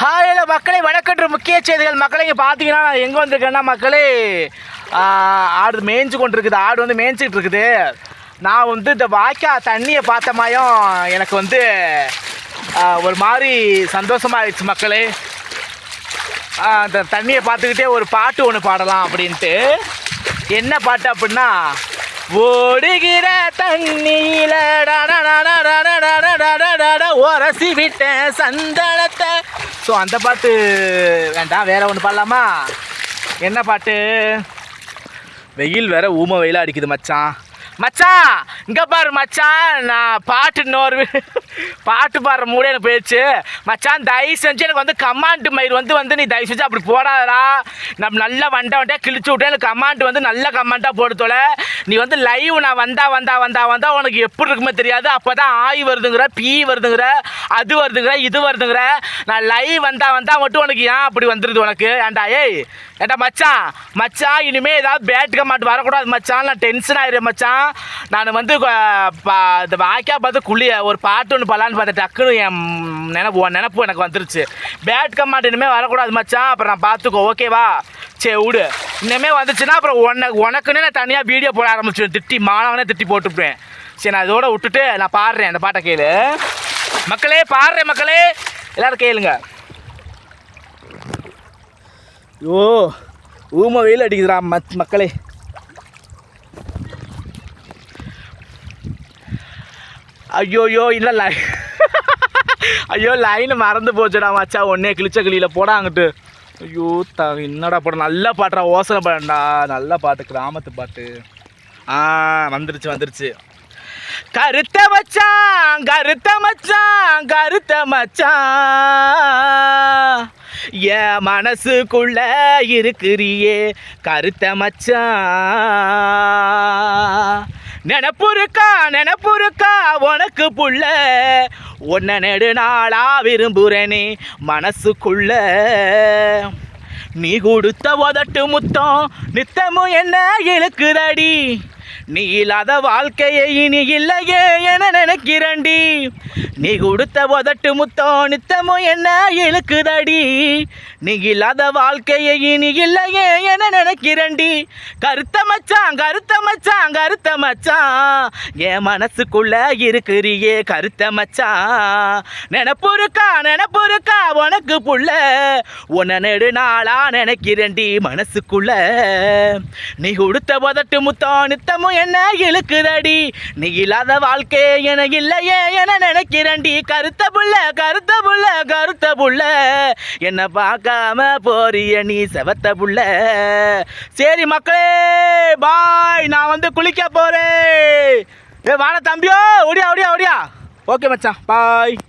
ஹாயில் மக்களை வணக்கற்ற முக்கிய செய்திகள் மக்களை இங்கே பார்த்தீங்கன்னா நான் எங்கே வந்திருக்கேன்னா மக்களே ஆடு மேய்ஞ்சு கொண்டு இருக்குது ஆடு வந்து மேய்ஞ்சிக்கிட்டு இருக்குது நான் வந்து இந்த வாய்க்கா தண்ணியை பார்த்தமாயும் எனக்கு வந்து ஒரு மாதிரி சந்தோஷமாயிடுச்சு மக்களே அந்த தண்ணியை பார்த்துக்கிட்டே ஒரு பாட்டு ஒன்று பாடலாம் அப்படின்ட்டு என்ன பாட்டு அப்படின்னா ஓடுகிற தண்ணியில உரசி விட்டேன் சந்தனத்தை ஸோ அந்த பாட்டு வேண்டாம் வேற ஒன்று பாடலாமா? என்ன பாட்டு? வெயில் வேற ஊம வெயிலாக அடிக்குது மச்சான். மச்சான் இங்கே பாரு மச்சான். நான் பாட்டு இன்னொரு பாட்டு பாடுற மூட எனக்கு போயிடுச்சு. மச்சான் தயவு செஞ்சு எனக்கு வந்து கமாண்ட் மயிர் வந்து வந்து நீ தயவு செஞ்சு அப்படி போடாதடா. நம்ம நல்லா வண்டா வண்டா கிழிச்சு விட்டேன் எனக்கு கமாண்ட் வந்து நல்ல கமாண்டாக போடுத்தோல நீ வந்து லைவ் நான் வந்தா வந்தா வந்தா வந்தா உனக்கு எப்படி இருக்குமே தெரியாது. அப்போ தான் ஆய் வருதுங்கிற பீ வருதுங்கிற அது வருதுங்கிற இது வருதுங்கிற. நான் லைவ் வந்தா வந்தா மட்டும் உனக்கு ஏன் அப்படி வந்துடுது உனக்கு? ஏன்டா ஏய் ஏண்டா மச்சான் மச்சான் இனிமேல் ஏதாவது பேட் கமாண்ட் வரக்கூடாது மச்சான். நான் டென்ஷன் ஆயிடுறேன் மச்சான். நான் வந்து பா- இந்த வாய்க்கா பார்த்து குளிய ஒரு பாட்டு ஒன்று பலான்னு பார்த்தேன். டக்குன்னு என் நினப்பு உன் நினப்பு எனக்கு வந்துருச்சு. பேட் கமாண்ட் இனிமேல் வரக்கூடாது மச்சான். அப்புறம் நான் பார்த்துக்கோ ஓகேவா சரி விடு. இனிமேல் வந்துச்சுன்னா அப்புறம் உனக்கு உனக்குன்னே நான் தனியாக வீடியோ போட ஆரம்பிச்சிடுவேன் திட்டி மாணவனே திட்டி போட்டுப்பேன் சரி நான் இதோட விட்டுட்டு நான் பாடுறேன் அந்த பாட்டை கேளு. மக்களே பாடுறேன் மக்களே. எல்லோரும் கேளுங்க. ஓ ஊம வெயில் அடிக்குதுடா மத் மக்களே. ஐயோயோ இல்லை லை. ஐயோ லைன் மறந்து போச்சுடா மச்சா ஒன்னே கிழிச்ச கிளியில் போடா அங்கிட்டு. ஐயோ த என்னடா படம் நல்லா பாட்டுடா ஓசனை படம்டா நல்லா பாட்டு கிராமத்து பாட்டு. ஆ வந்துருச்சு வந்துருச்சு. கருத்த மச்சான் கருத்த மச்சான் கருத்த மச்சான். என் மனசுக்குள்ள இருக்கிறியே கருத்த மச்சான். நினப்புருக்கா நினப்புருக்கா உனக்கு புள்ள. உன்னை நெடு நாளா விரும்புறேனே மனசுக்குள்ள. நீ கொடுத்த உதட்டு முத்தம் நித்தமும் என்ன இழுக்குதடி? நீ இல்லாத வாழ்க்கையை இனி இல்லையே என நினைக்கிறண்டி நீ கொடுத்த உதட்டு முத்தம் நித்தமும் என்ன இழுக்குதடி? நீ இல்லாத வாழ்க்கையை இனி இல்லையே என நினைக்கிறண்டி கருத்த மச்சான் கருத்த மச்சான் மச்சான் என் மனசுக்குள்ள இருக்கிறியே கருத்த மச்சான் நினப்புருக்கா நினப்புருக்கா உனக்கு புள்ள. உன்னை நெடு நாளா நினைக்கிறேன்டி மனசுக்குள்ள. நீ கொடுத்த உதட்டு முத்தம் நித்தமும் என்ன இழுக்குதடி. நீ இல்லாத வாழ்க்கை என இல்லையே என நினைக்கிறேன்டி. கருத்த புள்ள கருத்த புள்ள கருத்த புள்ள. என்ன பார்க்காம போறிய நீ செவத்த புள்ள. சரி மக்களே பாய் நான் வந்து குளிக்க போறேன் ஏ வாடா தம்பியோ ஒடியா ஒடியா ஒடியா ஓகே மச்சான். பாய்